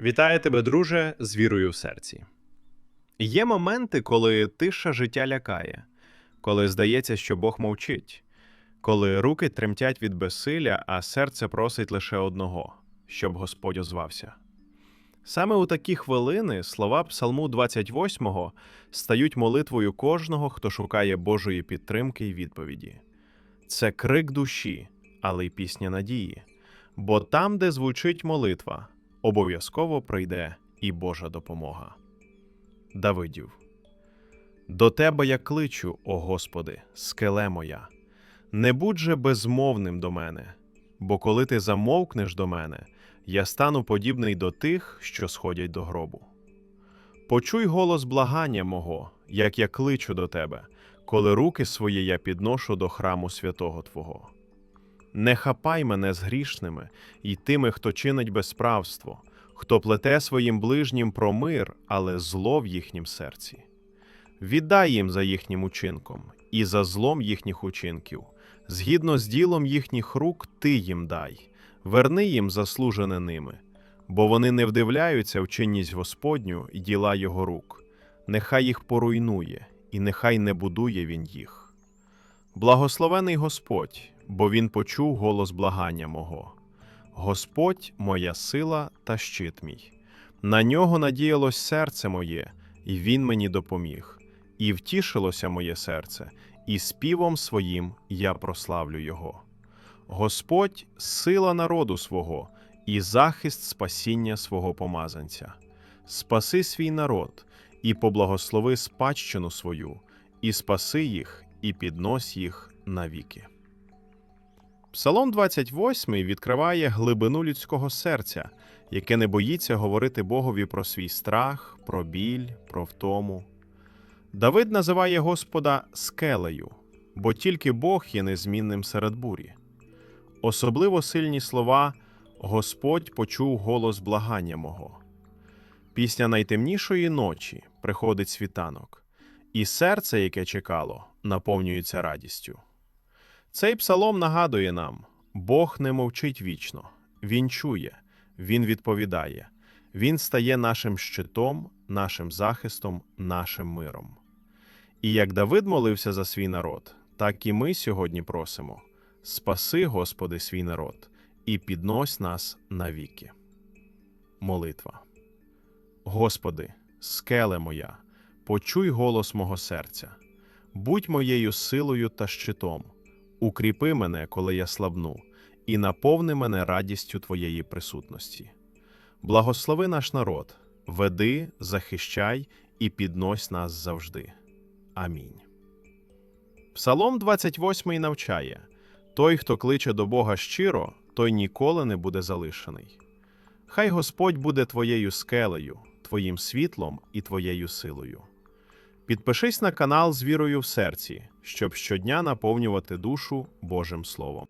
Вітаю тебе, друже, з вірою в серці. Є моменти, коли тиша життя лякає, коли здається, що Бог мовчить, коли руки тремтять від безсилля, а серце просить лише одного, щоб Господь озвався. Саме у такі хвилини слова Псалму 28 стають молитвою кожного, хто шукає Божої підтримки й відповіді. Це крик душі, але й пісня надії. Бо там, де звучить молитва, обов'язково прийде і Божа допомога. Давидів. До тебе я кличу, о Господи, скеле моя. Не будь же безмовним до мене, бо коли ти замовкнеш до мене, я стану подібний до тих, що сходять до гробу. Почуй голос благання мого, як я кличу до тебе, коли руки свої я підношу до храму святого Твого. Не хапай мене з грішними і тими, хто чинить безправство, хто плете своїм ближнім про мир, але зло в їхнім серці. Віддай їм за їхнім учинком і за злом їхніх учинків, згідно з ділом їхніх рук ти їм дай, верни їм заслужене ними, бо вони не вдивляються в чинність Господню і діла його рук. Нехай їх поруйнує, і нехай не будує він їх. Благословений Господь, бо Він почув голос благання мого. Господь моя сила та щит мій. На нього надіялось серце моє, і Він мені допоміг, і втішилося моє серце, і співом своїм я прославлю Його. Господь сила народу свого і захист спасіння свого помазанця. Спаси свій народ, і поблагослови спадщину свою, і спаси їх, і піднось їх навіки. Псалом 28 відкриває глибину людського серця, яке не боїться говорити Богові про свій страх, про біль, про втому. Давид називає Господа скелею, бо тільки Бог є незмінним серед бурі. Особливо сильні слова Господь почув голос благання мого. Після найтемнішої ночі приходить світанок, і серце, яке чекало, наповнюється радістю. Цей псалом нагадує нам: Бог не мовчить вічно, Він чує, Він відповідає, Він стає нашим щитом, нашим захистом, нашим миром. І як Давид молився за свій народ, так і ми сьогодні просимо: спаси, Господи, свій народ, і піднось нас навіки. Молитва. Господи, скеле моя, почуй голос мого серця, будь моєю силою та щитом. Укріпи мене, коли я слабну, і наповни мене радістю Твоєї присутності. Благослови наш народ, веди, захищай і піднось нас завжди. Амінь. Псалом 28 навчає той, хто кличе до Бога щиро, той ніколи не буде залишений. Хай Господь буде твоєю скелею, твоїм світлом і твоєю силою. Підпишись на канал з вірою в серці, щоб щодня наповнювати душу Божим Словом.